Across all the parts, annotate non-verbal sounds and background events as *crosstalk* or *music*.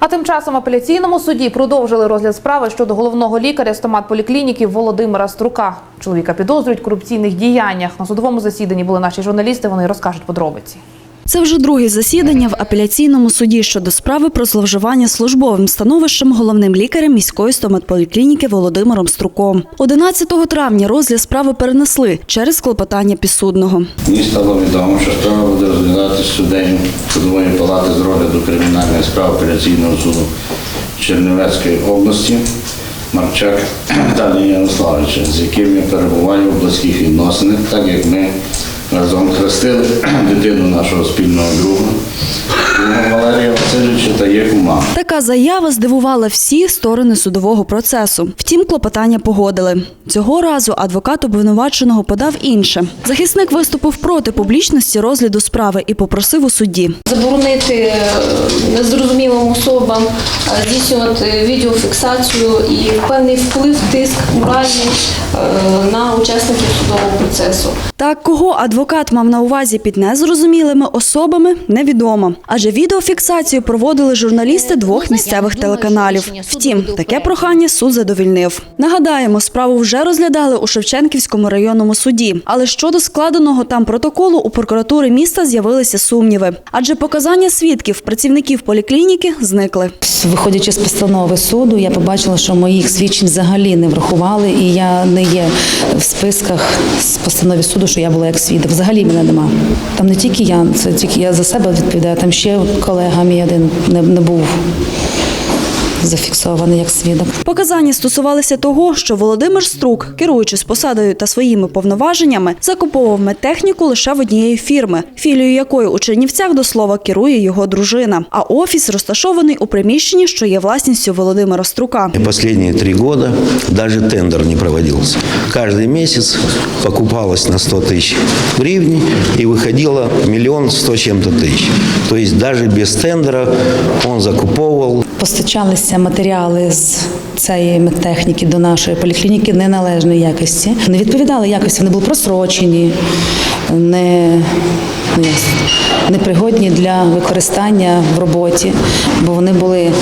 А тим часом апеляційному суді продовжили розгляд справи щодо головного лікаря стомат поліклініки Володимира Струка. Чоловіка підозрюють в корупційних діяннях. На судовому засіданні були наші журналісти. Вони розкажуть подробиці. Це вже друге засідання в апеляційному суді щодо справи про зловживання службовим становищем головним лікарем міської стоматполіклініки Володимиром Струком. 11 травня розгляд справи перенесли через клопотання підсудного. Мені стало відомо, що справа буде розглядатися суддею судової палати з розгляду кримінальної справи апеляційного суду Чернівецької області Марчак *clears throat* Віталія Ярославовича, з яким я перебуваю в близьких відносинах, так як ми разом хрестили *clears throat* дитину нашого спільного друга, Валерія Васильовича та є кума. Така заява здивувала всі сторони судового процесу. Втім, клопотання погодили. Цього разу адвокат обвинуваченого подав інше. Захисник виступив проти публічності розгляду справи і попросив у судді. заборонити е, незрозумілим особам е, здійснювати відеофіксацію і певний вплив, тиск моральний е, на учасників судового процесу. Так, кого адвокат мав на увазі під незрозумілими особами, невідомо. Адже відеофіксацію проводили журналісти двох місцевих телеканалів. Втім, таке прохання суд задовільнив. Нагадаємо, справу вже розглядали у Шевченківському районному суді. Але щодо складеного там протоколу у прокуратури міста з'явилися сумніви. Адже показання свідків працівників поліклініки зникли. Виходячи з постанови суду, я побачила, що моїх свідчень взагалі не врахували, і я не є в списках з постанови суду, що я була як свідок. Взагалі мене нема. Там не тільки я, це тільки я за себе відповідаю. Там ще колега мій один не, не був зафіксований як свідок. Показання стосувалися того, що Володимир Струк, керуючись посадою та своїми повноваженнями, закуповував медтехніку лише в однієї фірми, філію якої у Чернівцях до слова керує його дружина. А офіс розташований у приміщенні, що є власністю Володимира Струка. И Последние три года даже тендер не проводился. Каждый месяц покупалось на 100 тысяч гривен и выходило миллион сто чем-то тысяч. То есть даже без тендера он закуповывал Постачалися матеріали з цієї медтехніки до нашої поліклініки неналежної якості. Не відповідали якості, вони були просрочені, не, ну, непригодні для використання в роботі, бо вони були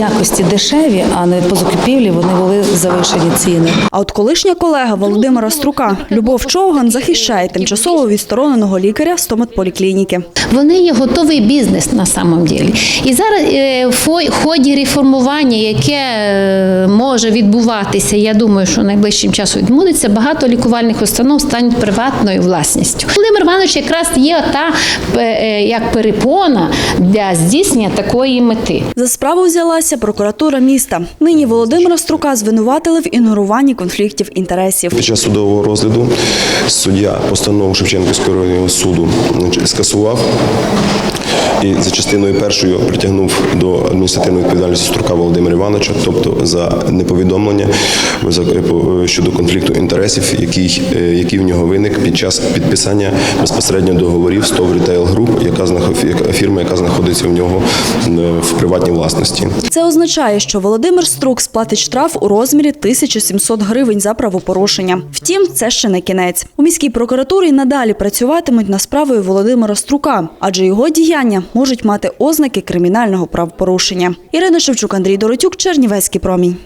якості дешеві, а не по закупівлі вони були завишені ціни. А от колишня колега Володимира Струка Любов Човган захищає тимчасово відстороненого лікаря стоматполіклініки. Вони є готовий бізнес на самом ділі. І зараз е, в ході реформування, яке е, може відбуватися, я думаю, що найближчим часом відбудеться, багато лікувальних установ стануть приватною власністю. Володимир Іванович якраз є та е, як перепона для здійснення такої мети. За справу взялася прокуратура міста. Нині Володимира Струка звинуватили в ігноруванні конфліктів інтересів. Під час судового розгляду суддя постанову Шевченківського районного суду скасував і за частиною першою притягнув до адміністративної відповідальності Струка Володимира Івановича, тобто за неповідомлення за- по- щодо конфлікту інтересів, який, е, який в нього виник під час підписання безпосередньо договорів з ТОВ Retail Group, яка фірма, яка знаходиться в нього е, в приватній власності. Це означає, що Володимир Струк сплатить штраф у розмірі 1700 гривень за правопорушення. Втім, це ще не кінець. У міській прокуратурі надалі працюватимуть над справою Володимира Струка, адже його діяння можуть мати ознаки кримінального правопорушення. Ірина Шевчук, Андрій Доротюк, Чернівецький промінь.